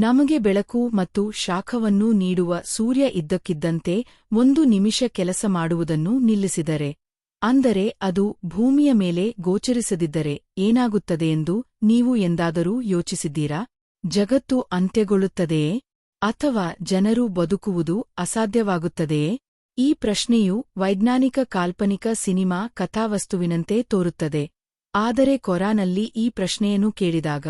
ನಮಗೆ ಬೆಳಕು ಮತ್ತು ಶಾಖವನ್ನು ನೀಡುವ ಸೂರ್ಯ ಇದ್ದಕ್ಕಿದ್ದಂತೆ ಒಂದು ನಿಮಿಷ ಕೆಲಸ ಮಾಡುವುದನ್ನು ನಿಲ್ಲಿಸಿದರೆ, ಅಂದರೆ ಅದು ಭೂಮಿಯ ಮೇಲೆ ಗೋಚರಿಸದಿದ್ದರೆ ಏನಾಗುತ್ತದೆ ಎಂದು ನೀವು ಎಂದಾದರೂ ಯೋಚಿಸಿದ್ದೀರಾ? ಜಗತ್ತು ಅಂತ್ಯಗೊಳ್ಳುತ್ತದೆಯೇ? ಅಥವಾ ಜನರು ಬದುಕುವುದು ಅಸಾಧ್ಯವಾಗುತ್ತದೆಯೇ? ಈ ಪ್ರಶ್ನೆಯು ವೈಜ್ಞಾನಿಕ ಕಾಲ್ಪನಿಕ ಸಿನಿಮಾ ಕಥಾವಸ್ತುವಿನಂತೆ ತೋರುತ್ತದೆ. ಆದರೆ ಕೊರಾನಲ್ಲಿ ಈ ಪ್ರಶ್ನೆಯನ್ನು ಕೇಳಿದಾಗ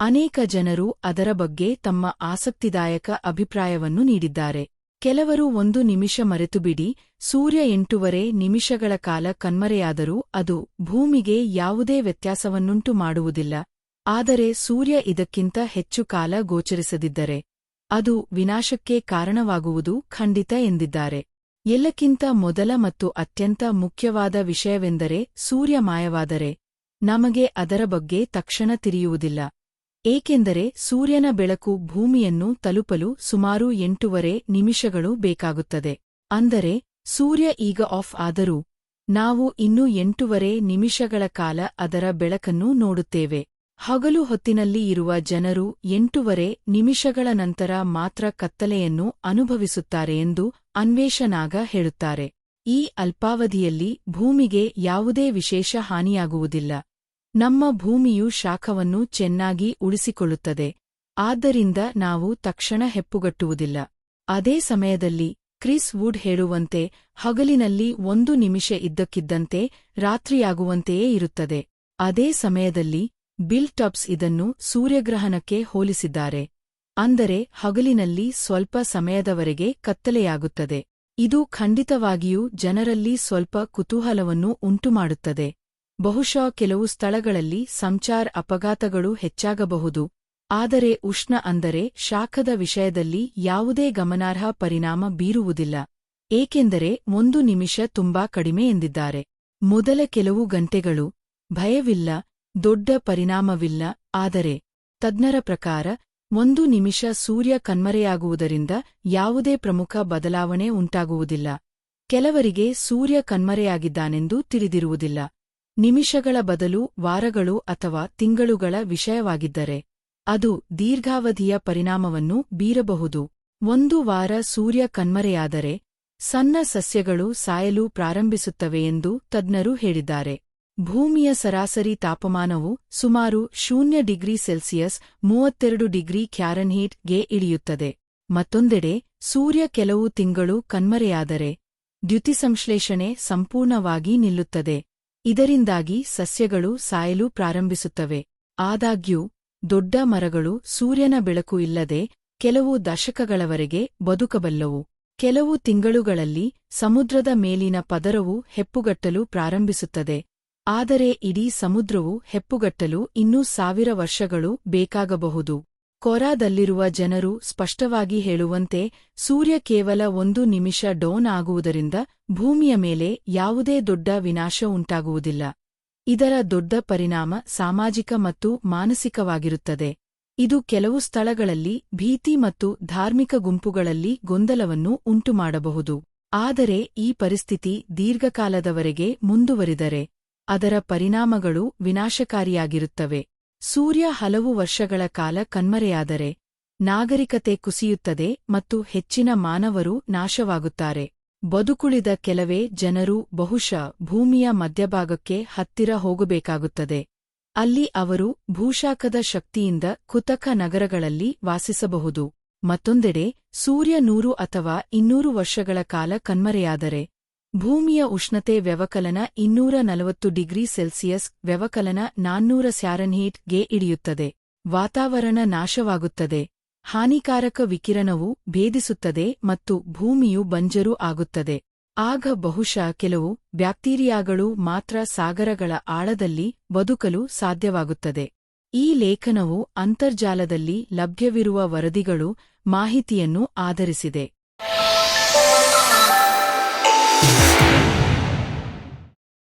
ಅನೇಕ ಜನರು ಅದರ ಬಗ್ಗೆ ತಮ್ಮ ಆಸಕ್ತಿದಾಯಕ ಅಭಿಪ್ರಾಯವನ್ನು ನೀಡಿದ್ದಾರೆ. ಕೆಲವರು ಒಂದು ನಿಮಿಷ ಮರೆತುಬಿಡಿ, ಸೂರ್ಯ ಎಂಟೂವರೆ ನಿಮಿಷಗಳ ಕಾಲ ಕಣ್ಮರೆಯಾದರೂ ಅದು ಭೂಮಿಗೆ ಯಾವುದೇ ವ್ಯತ್ಯಾಸವನ್ನುಂಟು ಮಾಡುವುದಿಲ್ಲ. ಆದರೆ ಸೂರ್ಯ ಇದಕ್ಕಿಂತ ಹೆಚ್ಚು ಕಾಲ ಗೋಚರಿಸದಿದ್ದರೆ ಅದು ವಿನಾಶಕ್ಕೆ ಕಾರಣವಾಗುವುದು ಖಂಡಿತ ಎಂದಿದ್ದಾರೆ. ಎಲ್ಲಕ್ಕಿಂತ ಮೊದಲ ಮತ್ತು ಅತ್ಯಂತ ಮುಖ್ಯವಾದ ವಿಷಯವೆಂದರೆ ಸೂರ್ಯ ಮಾಯವಾದರೆ ನಮಗೆ ಅದರ ಬಗ್ಗೆ ತಕ್ಷಣ ತಿರಿಯುವುದಿಲ್ಲ ಏಕೆಂದರೆ ಸೂರ್ಯನ ಬೆಳಕು ಭೂಮಿಯನ್ನು ತಲುಪಲು ಸುಮಾರು ಎಂಟೂವರೆ ನಿಮಿಷಗಳು ಬೇಕಾಗುತ್ತದೆ. ಅಂದರೆ, ಸೂರ್ಯ ಈಗ ಆಫ್ ಆದರೂ ನಾವು ಇನ್ನೂ ಎಂಟೂವರೆ ನಿಮಿಷಗಳ ಕಾಲ ಅದರ ಬೆಳಕನ್ನು ನೋಡುತ್ತೇವೆ. ಹಗಲು ಹೊತ್ತಿನಲ್ಲಿ ಇರುವ ಜನರು ಎಂಟೂವರೆ ನಿಮಿಷಗಳ ನಂತರ ಮಾತ್ರ ಕತ್ತಲೆಯನ್ನು ಅನುಭವಿಸುತ್ತಾರೆ ಎಂದು ಅನ್ವೇಷನಾಗ ಹೇಳುತ್ತಾರೆ. ಈ ಅಲ್ಪಾವಧಿಯಲ್ಲಿ ಭೂಮಿಗೆ ಯಾವುದೇ ವಿಶೇಷ ಹಾನಿಯಾಗುವುದಿಲ್ಲ. ನಮ್ಮ ಭೂಮಿಯು ಶಾಖವನ್ನು ಚೆನ್ನಾಗಿ ಉಳಿಸಿಕೊಳ್ಳುತ್ತದೆ. ಆದ್ದರಿಂದ ನಾವು ತಕ್ಷಣ ಹೆಪ್ಪುಗಟ್ಟುವುದಿಲ್ಲ. ಅದೇ ಸಮಯದಲ್ಲಿ ಕ್ರಿಸ್ ವುಡ್ ಹೇಳುವಂತೆ ಹಗಲಿನಲ್ಲಿ ಒಂದು ನಿಮಿಷ ಇದ್ದಕ್ಕಿದ್ದಂತೆ ರಾತ್ರಿಯಾಗುವಂತೆಯೇ ಇರುತ್ತದೆ. ಅದೇ ಸಮಯದಲ್ಲಿ ಬಿಲ್ ಟಬ್ಸ್ ಇದನ್ನು ಸೂರ್ಯಗ್ರಹಣಕ್ಕೆ ಹೋಲಿಸಿದ್ದಾರೆ. ಅಂದರೆ ಹಗಲಿನಲ್ಲಿ ಸ್ವಲ್ಪ ಸಮಯದವರೆಗೆ ಕತ್ತಲೆಯಾಗುತ್ತದೆ. ಇದು ಖಂಡಿತವಾಗಿಯೂ ಜನರಲ್ಲಿ ಸ್ವಲ್ಪ ಕುತೂಹಲವನ್ನು ಉಂಟುಮಾಡುತ್ತದೆ. ಬಹುಶಃ ಕೆಲವು ಸ್ಥಳಗಳಲ್ಲಿ ಸಂಚಾರ್ ಅಪಘಾತಗಳು ಹೆಚ್ಚಾಗಬಹುದು, ಆದರೆ ಉಷ್ಣ ಅಂದರೆ ಶಾಖದ ವಿಷಯದಲ್ಲಿ ಯಾವುದೇ ಗಮನಾರ್ಹ ಪರಿಣಾಮ ಬೀರುವುದಿಲ್ಲ, ಏಕೆಂದರೆ ಒಂದು ನಿಮಿಷ ತುಂಬಾ ಕಡಿಮೆ ಎಂದಿದ್ದಾರೆ. ಮೊದಲ ಕೆಲವು ಗಂಟೆಗಳು ಭಯವಿಲ್ಲ, ದೊಡ್ಡ ಪರಿಣಾಮವಿಲ್ಲ, ಆದರೆ ತಜ್ಞರ ಪ್ರಕಾರ ಒಂದು ನಿಮಿಷ ಸೂರ್ಯ ಕಣ್ಮರೆಯಾಗುವುದರಿಂದ ಯಾವುದೇ ಪ್ರಮುಖ ಬದಲಾವಣೆ ಉಂಟಾಗುವುದಿಲ್ಲ. ಕೆಲವರಿಗೆ ಸೂರ್ಯ ಕಣ್ಮರೆಯಾಗಿದ್ದಾನೆಂದು ತಿಳಿದಿರುವುದಿಲ್ಲ. ನಿಮಿಷಗಳ ಬದಲು ವಾರಗಳು ಅಥವಾ ತಿಂಗಳುಗಳ ವಿಷಯವಾಗಿದ್ದರೆ ಅದು ದೀರ್ಘಾವಧಿಯ ಪರಿಣಾಮವನ್ನು ಬೀರಬಹುದು. ಒಂದು ವಾರ ಸೂರ್ಯ ಕಣ್ಮರೆಯಾದರೆ ಸಣ್ಣ ಸಸ್ಯಗಳು ಸಾಯಲು ಪ್ರಾರಂಭಿಸುತ್ತವೆ ಎಂದು ತಜ್ಞರು ಹೇಳಿದ್ದಾರೆ. ಭೂಮಿಯ ಸರಾಸರಿ ತಾಪಮಾನವು ಸುಮಾರು ಶೂನ್ಯ ಡಿಗ್ರಿ ಸೆಲ್ಸಿಯಸ್ ಮೂವತ್ತೆರಡು ಡಿಗ್ರಿ ಕ್ಯಾರನ್ಹೀಟ್ಗೆ ಇಳಿಯುತ್ತದೆ. ಮತ್ತೊಂದೆಡೆ ಸೂರ್ಯ ಕೆಲವು ತಿಂಗಳು ಕಣ್ಮರೆಯಾದರೆ ದ್ಯುತಿಸಂಶ್ಲೇಷಣೆ ಸಂಪೂರ್ಣವಾಗಿ ನಿಲ್ಲುತ್ತದೆ. ಇದರಿಂದಾಗಿ ಸಸ್ಯಗಳು ಸಾಯಲು ಪ್ರಾರಂಭಿಸುತ್ತವೆ. ಆದಾಗ್ಯೂ, ದೊಡ್ಡ ಮರಗಳು ಸೂರ್ಯನ ಬೆಳಕು ಇಲ್ಲದೆ ಕೆಲವು ದಶಕಗಳವರೆಗೆ ಬದುಕಬಲ್ಲವು. ಕೆಲವು ತಿಂಗಳುಗಳಲ್ಲಿ ಸಮುದ್ರದ ಮೇಲಿನ ಪದರವು ಹೆಪ್ಪುಗಟ್ಟಲು ಪ್ರಾರಂಭಿಸುತ್ತದೆ. ಆದರೆ ಇಡೀ ಸಮುದ್ರವು ಹೆಪ್ಪುಗಟ್ಟಲು ಇನ್ನೂ ಸಾವಿರ ವರ್ಷಗಳು ಬೇಕಾಗಬಹುದು. ಕೊರಾದಲ್ಲಿರುವ ಜನರು ಸ್ಪಷ್ಟವಾಗಿ ಹೇಳುವಂತೆ ಸೂರ್ಯ ಕೇವಲ ಒಂದು ನಿಮಿಷ ಡೋನ್ ಆಗುವುದರಿಂದ ಭೂಮಿಯ ಮೇಲೆ ಯಾವುದೇ ದೊಡ್ಡ ವಿನಾಶ ಉಂಟಾಗುವುದಿಲ್ಲ. ಇದರ ದೊಡ್ಡ ಪರಿಣಾಮ ಸಾಮಾಜಿಕ ಮತ್ತು ಮಾನಸಿಕವಾಗಿರುತ್ತದೆ. ಇದು ಕೆಲವು ಸ್ಥಳಗಳಲ್ಲಿ ಭೀತಿ ಮತ್ತು ಧಾರ್ಮಿಕ ಗುಂಪುಗಳಲ್ಲಿ ಗೊಂದಲವನ್ನು ಉಂಟುಮಾಡಬಹುದು. ಆದರೆ ಈ ಪರಿಸ್ಥಿತಿ ದೀರ್ಘಕಾಲದವರೆಗೆ ಮುಂದುವರಿದರೆ ಅದರ ಪರಿಣಾಮಗಳು ವಿನಾಶಕಾರಿಯಾಗಿರುತ್ತವೆ. ಸೂರ್ಯ ಹಲವು ವರ್ಷಗಳ ಕಾಲ ಕಣ್ಮರೆಯಾದರೆ, ನಾಗರಿಕತೆ ಕುಸಿಯುತ್ತದೆ ಮತ್ತು ಹೆಚ್ಚಿನ ಮಾನವರು ನಾಶವಾಗುತ್ತಾರೆ. ಬದುಕುಳಿದ ಕೆಲವೇ ಜನರು ಬಹುಶಃ ಭೂಮಿಯ ಮಧ್ಯಭಾಗಕ್ಕೆ ಹತ್ತಿರ ಹೋಗಬೇಕಾಗುತ್ತದೆ. ಅಲ್ಲಿ ಅವರು ಭೂಶಾಖದ ಶಕ್ತಿಯಿಂದ ಕುತಕ ನಗರಗಳಲ್ಲಿ ವಾಸಿಸಬಹುದು. ಮತ್ತೊಂದೆಡೆ, ಸೂರ್ಯ ನೂರು ಅಥವಾ ಇನ್ನೂರು ವರ್ಷಗಳ ಕಾಲ ಕಣ್ಮರೆಯಾದರೆ ಭೂಮಿಯ ಉಷ್ಣತೆ ವ್ಯವಕಲನ ಇನ್ನೂರ ನಲವತ್ತು ಡಿಗ್ರಿ ಸೆಲ್ಸಿಯಸ್ ವ್ಯವಕಲನ ನಾನ್ನೂರ ಸ್ಯಾರನ್ಹೀಟ್ಗೆ ಇಳಿಯುತ್ತದೆ ವಾತಾವರಣ ನಾಶವಾಗುತ್ತದೆ. ಹಾನಿಕಾರಕ ವಿಕಿರಣವು ಭೇದಿಸುತ್ತದೆ ಮತ್ತು ಭೂಮಿಯು ಬಂಜರು ಆಗುತ್ತದೆ. ಆಗ ಬಹುಶಃ ಕೆಲವು ಬ್ಯಾಕ್ಟೀರಿಯಾಗಳು ಮಾತ್ರ ಸಾಗರಗಳ ಆಳದಲ್ಲಿ ಬದುಕಲು ಸಾಧ್ಯವಾಗುತ್ತದೆ. ಈ ಲೇಖನವು ಅಂತರ್ಜಾಲದಲ್ಲಿ ಲಭ್ಯವಿರುವ ವರದಿಗಳು ಮಾಹಿತಿಯನ್ನು ಆಧರಿಸಿದೆ.